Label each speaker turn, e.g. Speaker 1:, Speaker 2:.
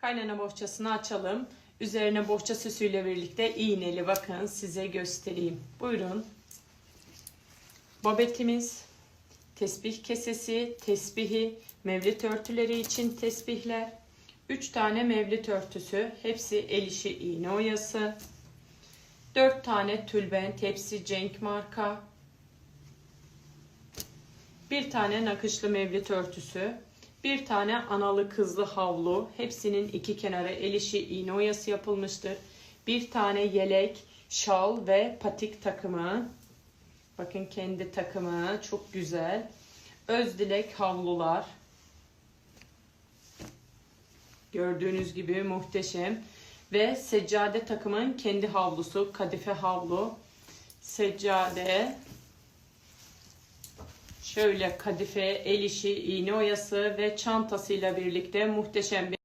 Speaker 1: Kaynana bohçasını açalım. Üzerine bohça süsüyle birlikte iğneli bakın size göstereyim. Buyurun. Babetimiz, tesbih kesesi, tesbihi, mevlit örtüleri için tesbihler, 3 tane mevlit örtüsü, hepsi el işi iğne oyası, 4 tane tülbent, hepsi Cenk marka, bir tane nakışlı mevlit örtüsü, bir tane analı kızlı havlu, hepsinin iki kenarı el işi iğne oyası yapılmıştır. Bir tane yelek, şal ve patik takımı. Bakın kendi takımı çok güzel. Özdilek havlular. Gördüğünüz gibi muhteşem. Ve seccade takımın kendi havlusu, kadife havlu. Seccade. Şöyle kadife, el işi, iğne oyası ve çantasıyla birlikte muhteşem bir